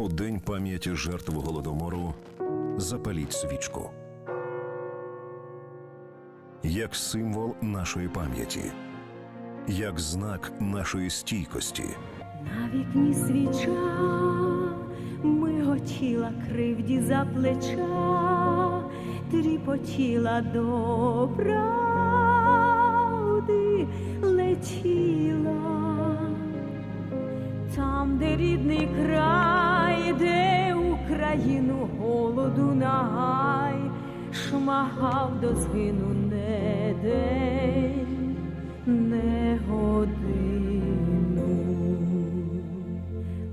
У день пам'яті жертв голодомору запаліть свічку. Як символ нашої пам'яті, як знак нашої стійкості. На вікні свіча миготіла кривді за плеча, тріпотіла до правди летіла. Там, де рідний край, Україну голоду нагай, шмагав до згину не день, не годину.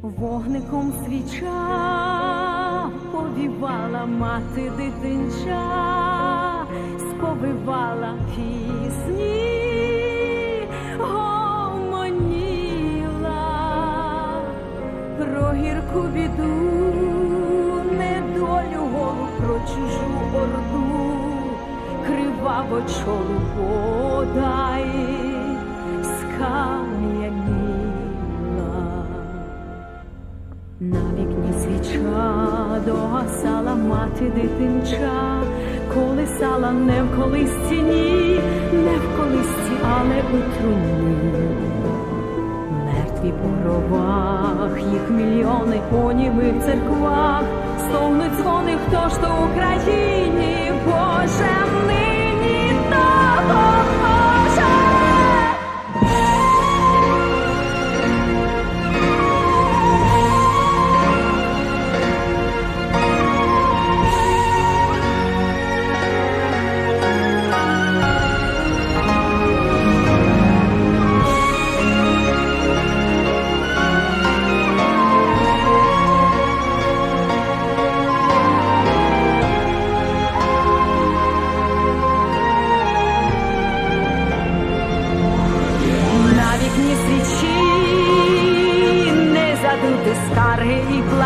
Вогником свіча повівала мати дитинча, сповивала пісні, гомоніла про гірку біду, криваво чолу подай, скам'яніла. На вікні свіча догасала мати дитинча, колисала не в колисці, ні, не в колисці, але у труні. Мертві по гробах, їх мільйони у німих церквах, стогнуть дзвони, хто ж то в